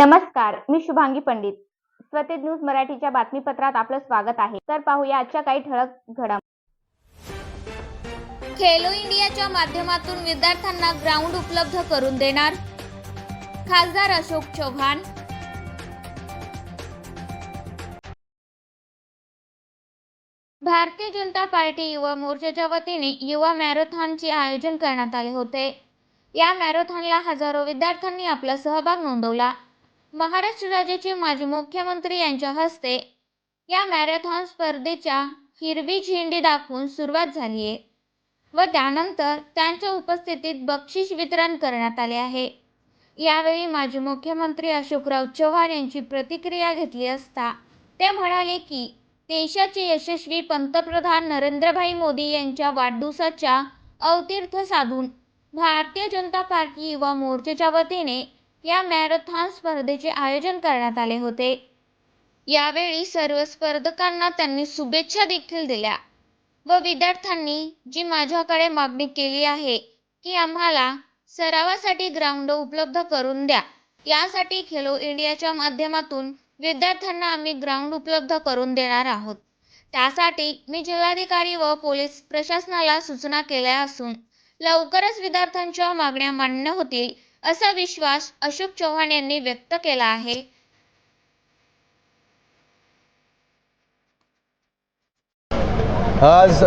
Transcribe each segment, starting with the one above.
नमस्कार मी शुभांगी पंडित. स्वतेज न्यूज मराठीच्या बातमीपत्रात आपलं स्वागत आहे. तर पाहूया आजच्या काही ठळक घडाम खेलो इंडियाच्या माध्यमातून विद्यार्थ्यांना ग्राउंड उपलब्ध करून देणार खासदार अशोक चव्हाण. भारतीय जनता पार्टी युवा मोर्चाच्या वतीने युवा मॅरेथॉनचे आयोजन करण्यात आले होते. या मॅरेथॉनला हजारो विद्यार्थ्यांनी आपला सहभाग नोंदवला. महाराष्ट्र राज्याचे माजी मुख्यमंत्री यांच्या हस्ते या मॅरेथॉन स्पर्धेच्या हिरवी झेंडी दाखवून सुरुवात झाली आहे व त्यानंतर त्यांच्या उपस्थितीत बक्षीस वितरण करण्यात आले आहे. यावेळी माजी मुख्यमंत्री अशोकराव चव्हाण यांची प्रतिक्रिया घेतली असता ते म्हणाले की देशाचे यशस्वी पंतप्रधान नरेंद्रभाई मोदी यांच्या वाढदिवसाच्या अवतीर्थ साधून भारतीय जनता पार्टी युवा मोर्चाच्या वतीने या मॅरेथॉन स्पर्धेचे आयोजन करण्यात आले होते. यावेळी सर्व स्पर्धकांना त्यांनी शुभेच्छा देखील दिल्या व विद्यार्थ्यांनी जी माझ्याकडे मागणी केली आहे की आम्हाला सरावासाठी ग्राउंड उपलब्ध करून द्या. यासाठी खेलो इंडियाच्या माध्यमातून विद्यार्थ्यांना आम्ही ग्राउंड उपलब्ध करून देणार आहोत. त्यासाठी मी जिल्हाधिकारी व पोलीस प्रशासनाला सूचना केल्या असून लवकरच विद्यार्थ्यांच्या मागण्या मान्य होतील असा विश्वास अशोक चव्हाण यांनी व्यक्त केला आहे. आज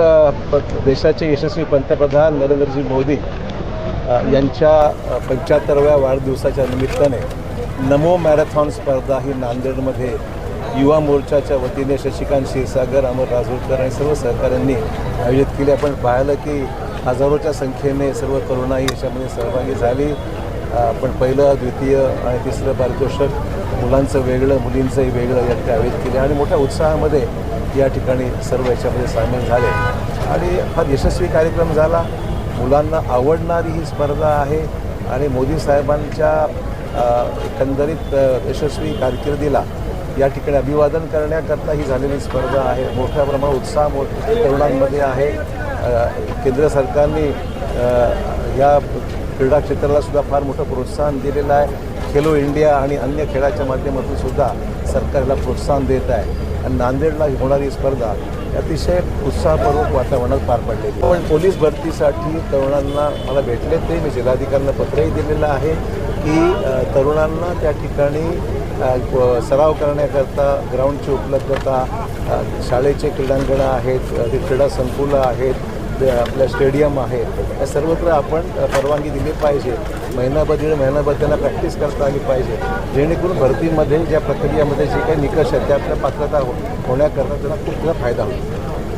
देशाचे यशस्वी पंतप्रधान नरेंद्रजी मोदी यांच्या पंच्याहत्तरव्या वाढदिवसाच्या निमित्ताने नमो मॅरेथॉन स्पर्धा ही नांदेडमध्ये युवा मोर्चाच्या वतीने शशिकांत क्षीरसागर अमर राजूरकर आणि सर्व सहकाऱ्यांनी आयोजित केली. आपण पाहिलं की हजारोच्या संख्येने सर्व तरुणाई याच्यामध्ये सहभागी झाली. पण पहिलं द्वितीय आणि तिसरं पारितोषिक मुलांचं वेगळं मुलींचंही वेगळं यात आयोजित केले आणि मोठ्या उत्साहामध्ये या ठिकाणी सर्व याच्यामध्ये सामील झाले. आणि फार यशस्वी कार्यक्रम झाला. मुलांना आवडणारी ही स्पर्धा आहे आणि मोदी साहेबांच्या एकंदरीत यशस्वी कारकिर्दीला या ठिकाणी अभिवादन करण्याकरता ही झालेली स्पर्धा आहे. मोठ्या प्रमाणात उत्साह मो तरुणांमध्ये आहे. केंद्र सरकारने या क्रीडा क्षेत्राला सुद्धा फार मोठं प्रोत्साहन दिलेलं आहे. खेलो इंडिया आणि अन्य खेळाच्या माध्यमातून सुद्धा सरकारला प्रोत्साहन देत आहे. आणि नांदेडला होणारी स्पर्धा अतिशय उत्साहपूर्वक वातावरणात पार पडलेली पण पोलीस भरतीसाठी तरुणांना मला भेटले ते मी जिल्हाधिकाऱ्यांना पत्रही दिलेलं आहे की तरुणांना त्या ठिकाणी सराव करण्याकरता ग्राउंडची उपलब्धता शाळेचे क्रीडांगणं आहेत ते क्रीडा संकुलं आहेत आपल्या स्टेडियम आहेत या सर्वत्र आपण परवानगी दिली पाहिजे. महिनाभर दीड महिनाभर त्यांना प्रॅक्टिस करता आली पाहिजे. जेणेकरून भरतीमध्ये ज्या प्रक्रियामध्ये जे काही निकष आहेत त्या आपल्या पात्रता हो होण्याकरता त्यांना खूप फायदा होईल.